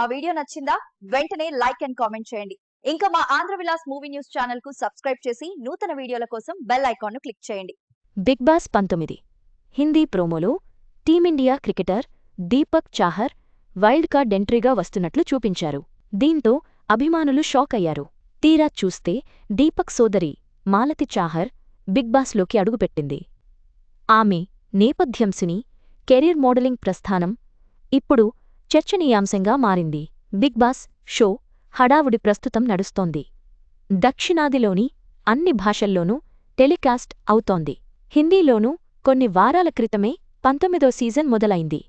ఆ వీడియో నచ్చిందా? వెంటనే లైక్ అండ్ కామెంట్ చేయండి. ఇంకా మా ఆంధ్ర విలాస్ మూవీ న్యూస్ ఛానల్కు సబ్స్క్రైబ్ చేసి నూతన వీడియోల కోసం బెల్ ఐకాన్ను క్లిక్ చేయండి. బిగ్ బాస్ పంతొమ్మిది. హిందీ ప్రోమోలో Team India cricketer Deepak Chahar wild card ఎంట్రీగా వస్తున్నట్లు చూపించారు. దీంతో అభిమానులు షాక్ అయ్యారు. తీరా చూస్తే దీపక్ సోదరి మాలతి చాహర్ బిగ్ బాస్లోకి అడుగుపెట్టింది. ఆమె నేపథ్యంసిని కెరీర్ మోడలింగ్ ప్రస్థానం ఇప్పుడు చర్చనీయాంశంగా మారింది. బిగ్ బాస్ షో హడావుడి ప్రస్తుతం నడుస్తోంది. దక్షిణాదిలోని అన్ని భాషల్లోనూ టెలికాస్ట్ అవుతోంది. హిందీలోనూ కొన్ని వారాల క్రితమే పంతొమ్మిదో సీజన్ మొదలైంది.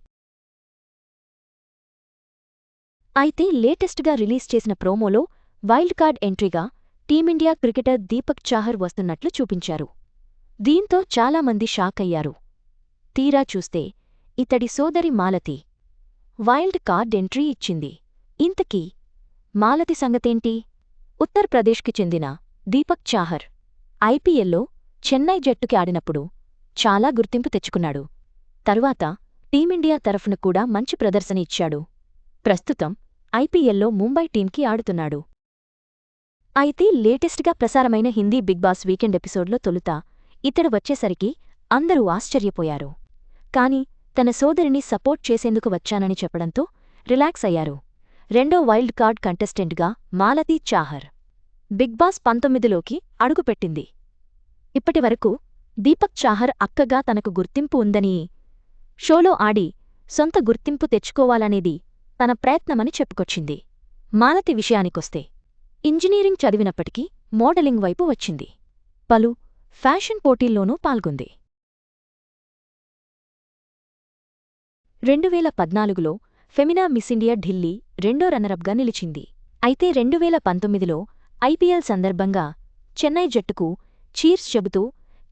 అయితే లేటెస్ట్గా రిలీజ్ చేసిన ప్రోమోలో wild card ఎంట్రీగా Team India cricketer Deepak Chahar వస్తున్నట్లు చూపించారు. దీంతో చాలామంది షాకయ్యారు. తీరా చూస్తే ఇతడి సోదరి మాలతి వైల్డ్ కార్డ్ ఎంట్రీ ఇచ్చింది. ఇంతకీ మాలతి సంగతేంటి? ఉత్తర్ప్రదేశ్కి చెందిన దీపక్ చాహర్ ఐపీఎల్లో చెన్నై జట్టుకి ఆడినప్పుడు చాలా గుర్తింపు తెచ్చుకున్నాడు. తరువాత టీమిండియా తరఫున కూడా మంచి ప్రదర్శన ఇచ్చాడు. ప్రస్తుతం ఐపీఎల్లో ముంబై టీంకి ఆడుతున్నాడు. అయితే లేటెస్ట్గా ప్రసారమైన హిందీ బిగ్ బాస్ వీకెండ్ ఎపిసోడ్లో తొలుత ఇతడు వచ్చేసరికి అందరూ ఆశ్చర్యపోయారు. కాని తన సోదరిని సపోర్ట్ చేసేందుకు వచ్చానని చెప్పడంతో రిలాక్స్ అయ్యారు. రెండో వైల్డ్ కార్డ్ కంటెస్టెంట్గా మాలతీ చాహర్ బిగ్ బాస్ పంతొమ్మిదిలోకి అడుగుపెట్టింది. ఇప్పటివరకు దీపక్ చాహర్ అక్కగా తనకు గుర్తింపు ఉందని షోలో ఆడి సొంత గుర్తింపు తెచ్చుకోవాలనేది తన ప్రయత్నమని చెప్పుకొచ్చింది. మాలతి విషయానికొస్తే ఇంజనీరింగ్ చదివినప్పటికీ మోడలింగ్ వైపు వచ్చింది. పలు ఫ్యాషన్ పోటీల్లోనూ పాల్గొంది. రెండువేల పద్నాలుగులో ఫెమినా మిస్ ఇండియా ఢిల్లీ రెండో రన్నరప్గా నిలిచింది. అయితే రెండువేల పంతొమ్మిదిలో ఐపీఎల్ సందర్భంగా చెన్నై జట్టుకు చీర్స్ చెబుతూ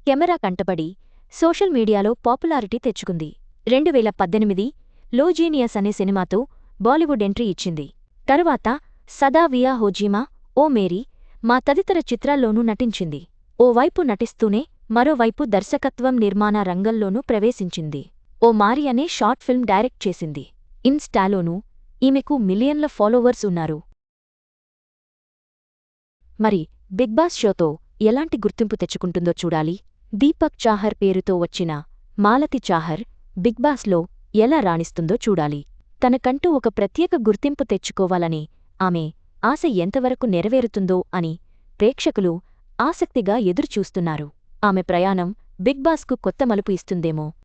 కెమెరా కంటపడి సోషల్ మీడియాలో పాపులారిటీ తెచ్చుకుంది. రెండువేల పద్దెనిమిది లోజీనియస్ అనే సినిమాతో బాలీవుడ్ ఎంట్రీ ఇచ్చింది. తరువాత సదా వియా హోజీమా ఓ మేరీ మా తదితర చిత్రాల్లోనూ నటించింది. ఓవైపు నటిస్తూనే మరోవైపు దర్శకత్వం నిర్మాణ రంగంలోనూ ప్రవేశించింది. ఓ మారి అనే షార్ట్ ఫిల్మ్ డైరెక్ట్ చేసింది. ఇన్స్టాలోనూ ఈమెకు మిలియన్ల ఫాలోవర్స్ ఉన్నారు. మరి బిగ్ బాస్ షోతో ఎలాంటి గుర్తింపు తెచ్చుకుంటుందో చూడాలి. దీపక్ చాహర్ పేరుతో వచ్చిన మాలతి చాహర్ బిగ్ బాస్లో ఎలా రాణిస్తుందో చూడాలి. తనకంటూ ఒక ప్రత్యేక గుర్తింపు తెచ్చుకోవాలని ఆమె ఆశ ఎంతవరకు నెరవేరుతుందో అని ప్రేక్షకులు ఆసక్తిగా ఎదురుచూస్తున్నారు. ఆమె ప్రయాణం బిగ్ బాస్కు కొత్త మలుపు ఇస్తుందేమో.